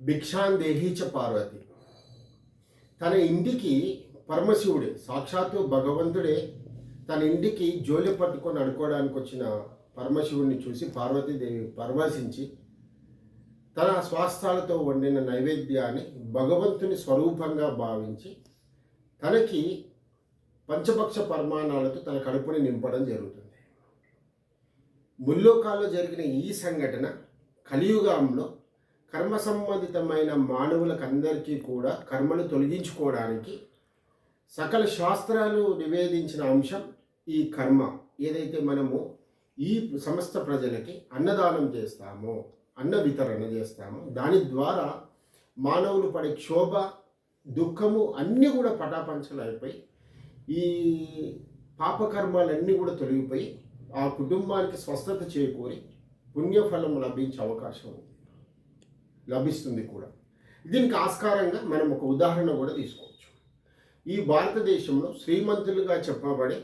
భిక్షాందేహి చ పార్వతి. తన ఇంటికి పరమశివుడే సాక్షాత్తు భగవంతుడే తన ఇంటికి జోలి పట్టుకొని అడుకోవడానికి వచ్చిన పరమశివుడిని చూసి పార్వతీదేవి పరవశించి తన స్వాస్థాలతో వండిన నైవేద్యాన్ని భగవంతుని స్వరూపంగా భావించి తనకి పంచపక్ష పరిమాణాలతో తన కడుపుని నింపడం జరుగుతుంది. ముల్లోకాల్లో జరిగిన ఈ సంఘటన కలియుగంలో కర్మ సంబంధితమైన మానవులకందరికీ కూడా కర్మలు తొలగించుకోవడానికి సకల శాస్త్రాలు నివేదించిన అంశం ఈ కర్మ. ఏదైతే మనము ఈ సమస్త ప్రజలకి అన్నదానం చేస్తామో అన్న వితరణ చేస్తామో దాని ద్వారా మానవులు పడే క్షోభ దుఃఖము అన్నీ కూడా పటాపంచలైపోయి ఈ పాపకర్మాలన్నీ కూడా తొలగిపోయి ఆ కుటుంబానికి స్వస్థత చేకూరి పుణ్యఫలం లభించే అవకాశం ఉంది. లభిస్తుంది కూడా. దీనికి ఆస్కారంగా మనం ఒక ఉదాహరణ కూడా తీసుకోవచ్చు. ఈ భారతదేశంలో శ్రీమంతులుగా చెప్పబడే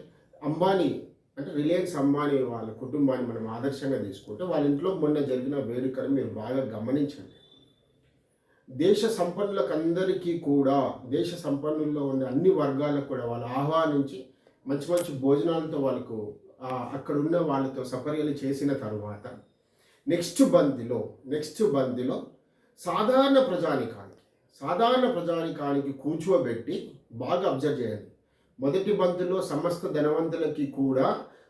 అంబానీ అంటే రిలయన్స్ అంబానీ వాళ్ళ కుటుంబాన్ని మనం ఆదర్శంగా తీసుకుంటే వాళ్ళ ఇంట్లో మొన్న జరిగిన వేడుకను మీరు బాగా గమనించండి. దేశ సంపన్నులకు అందరికీ కూడా దేశ సంపన్నుల్లో ఉన్న అన్ని వర్గాలకు కూడా వాళ్ళు ఆహ్వానించి మంచి మంచి భోజనాలతో వాళ్ళకు అక్కడ ఉన్న వాళ్ళతో సపర్యలు చేసిన తర్వాత నెక్స్ట్ బందిలో నెక్స్ట్ బందిలో సాధారణ ప్రజానికానికి సాధారణ ప్రజానికానికి కూర్చోబెట్టి బాగా అబ్జర్వ్ చేయాలి మొదటి బంతులో సమస్త ధనవంతులకి కూడా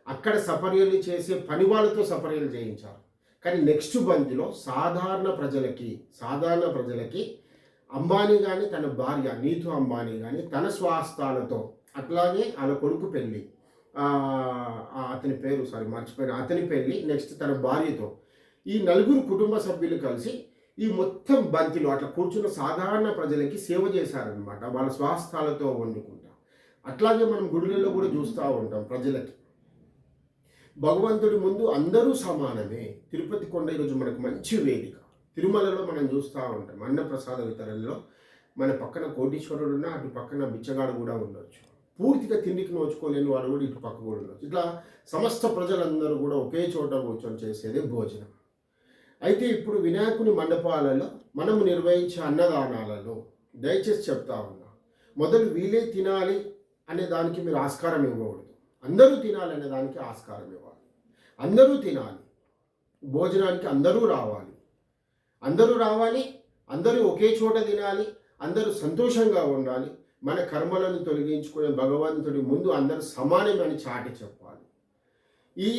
అక్కడ సపర్యలు చేసే పని వాళ్ళతో సపర్యలు చేయించారు కానీ నెక్స్ట్ బంతిలో సాధారణ ప్రజలకి సాధారణ ప్రజలకి అంబానీ కానీ తన భార్య నీతు అంబానీ కానీ తన స్వాస్థాలతో అట్లాగే వాళ్ళ కొడుకు పెళ్ళి అతని పేరు సారీ మర్చిపోయిన. అతని పెళ్ళి నెక్స్ట్ తన భార్యతో ఈ నలుగురు కుటుంబ సభ్యులు కలిసి ఈ మొత్తం బంతిలో అట్లా కూర్చున్న సాధారణ ప్రజలకి సేవ చేశారనమాట వాళ్ళ స్వాస్థాలతో వండుకుంటాం. అట్లాగే మనం గుడులలో కూడా చూస్తూ ఉంటాం ప్రజలకి. భగవంతుడి ముందు అందరూ సమానమే. తిరుపతి కొండ ఈరోజు మనకు మంచి వేదిక. తిరుమలలో మనం చూస్తూ ఉంటాం. అన్నప్రసాద వితరణలో మన పక్కన కోటీశ్వరుడు ఉన్న అటు పక్కన బిచ్చగాడు కూడా ఉండొచ్చు. పూర్తిగా తిండికి నోచుకోలేని వాళ్ళు కూడా ఇటు పక్క కూడా ఉండొచ్చు. ఇట్లా సమస్త ప్రజలందరూ కూడా ఒకే చోట కూర్చొని చేసేదే భోజనం. అయితే ఇప్పుడు వినాయకుని మండపాలలో మనము నిర్వహించే అన్నదానాలలో దయచేసి చెప్తా ఉన్నా మొదలు వీలే తినాలి అనే దానికి మీరు ఆస్కారం ఇవ్వకూడదు. అందరూ తినాలి అనే దానికి ఆస్కారం ఇవ్వాలి. అందరూ తినాలి. భోజనానికి అందరూ రావాలి. అందరూ రావాలి అందరూ ఒకే చోట తినాలి అందరూ సంతోషంగా ఉండాలి. మన కర్మలను తొలగించుకునే భగవంతుడి ముందు అందరూ సమానమని చాటి చెప్పాలి. ఈ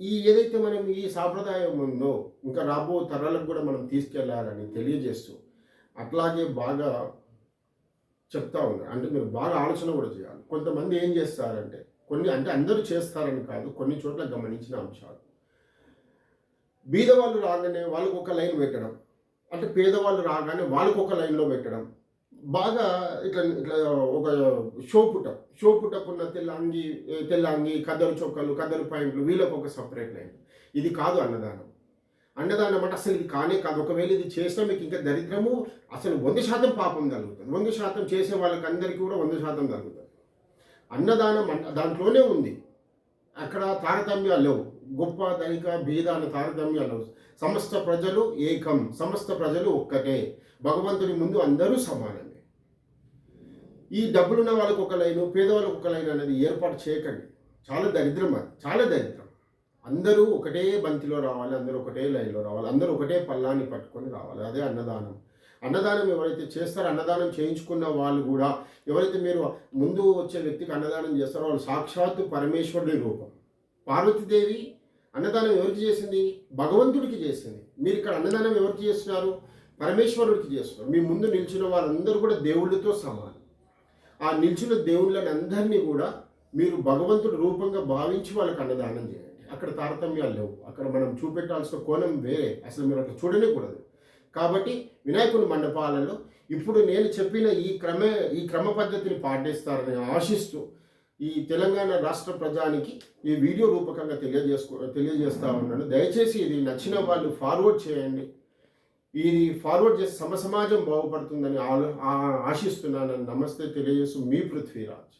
ఈ ఏదైతే మనం ఈ సాంప్రదాయం ఉందో ఇంకా రాబో తరాలకు కూడా మనం తీసుకెళ్ళాలని తెలియజేస్తూ అట్లాగే బాగా చెప్తా ఉన్నారు అంటే మీరు బాగా ఆలోచన కూడా చేయాలి. కొంతమంది ఏం చేస్తారంటే కొన్ని అంటే అందరూ చేస్తారని కాదు కొన్ని చోట్ల గమనించిన అంశాలు. బీదవాళ్ళు రాగానే వాళ్ళకు ఒక లైన్ పెట్టడం. అంటే పేదవాళ్ళు రాగానే వాళ్ళకు ఒక లైన్లో పెట్టడం. బాగా ఇట్లా ఇట్లా ఒక షో పుటప్ షో పుటప్ ఉన్న తెల్ల అంగి తెల్ల అంగి కద్దరు చొక్కలు కద్దరు పాయింట్లు వీళ్ళకు ఒక సపరేట్ లైన్ ఇది కాదు అన్నదానం. అన్నదానం అంటే అసలు ఇది కానే కాదు. ఒకవేళ ఇది చేసినా మీకు ఇంకా దరిద్రము అసలు వంద శాతం పాపం తగ్గుతుంది వంద శాతం చేసే వాళ్ళకి అందరికీ కూడా వంద శాతం తగ్గుతుంది అన్నదానం దాంట్లోనే ఉంది. అక్కడ తారతమ్యాలు లేవు. గొప్ప ధనిక భేద అన్న తారతమ్యాలు లేవు. సమస్త ప్రజలు ఏకం. సమస్త ప్రజలు ఒక్కటే. భగవంతుడి ముందు అందరూ సమానమే. ఈ డబ్బులున్న వాళ్ళకు ఒక లైను పేదవాళ్ళకు ఒక లైన్ అనేది ఏర్పాటు చేయకండి. చాలా దరిద్రం అది. చాలా దరిద్రం. అందరూ ఒకటే బంతిలో రావాలి అందరూ ఒకటే లైన్లో రావాలి అందరూ ఒకటే పల్లాన్ని పట్టుకొని రావాలి. అదే అన్నదానం. అన్నదానం ఎవరైతే చేస్తారో అన్నదానం చేయించుకున్న వాళ్ళు కూడా ఎవరైతే మీరు ముందు వచ్చే వ్యక్తికి అన్నదానం చేస్తారో వాళ్ళు సాక్షాత్తు పరమేశ్వరుడి రూపం. పార్వతీదేవి అన్నదానం ఎవరికి చేసింది? భగవంతుడికి చేసింది. మీరు ఇక్కడ అన్నదానం ఎవరికి చేస్తున్నారు? పరమేశ్వరుడికి చేస్తున్నారు. మీ ముందు నిల్చున్న వాళ్ళందరూ కూడా దేవుళ్ళతో సమానం. ఆ నిల్చున్న దేవుళ్ళని అందరినీ కూడా మీరు భగవంతుడి రూపంగా భావించి వాళ్ళకి అన్నదానం చేయండి. అక్కడ తారతమ్యాలు లేవు. అక్కడ మనం చూపెట్టాల్సిన కోణం వేరే. అసలు మీరు అట్లా చూడలేకూడదు కాబట్టి వినాయకుని మండపాలలో ఇప్పుడు నేను చెప్పిన ఈ క్రమ ఈ క్రమ పద్ధతిని పాటిస్తారని ఆశిస్తూ ఈ తెలంగాణ రాష్ట్ర ప్రజానికి ఈ వీడియో రూపకంగా తెలియజేసుకో తెలియజేస్తా ఉన్నాను. దయచేసి ఇది నచ్చిన వాళ్ళు ఫార్వర్డ్ చేయండి. ఇది ఫార్వర్డ్ చేసి సమ సమాజం బాగుపడుతుందని ఆలో ఆశిస్తున్నానని నమస్తే తెలియజేస్తూ మీ పృథ్వీరాజ్.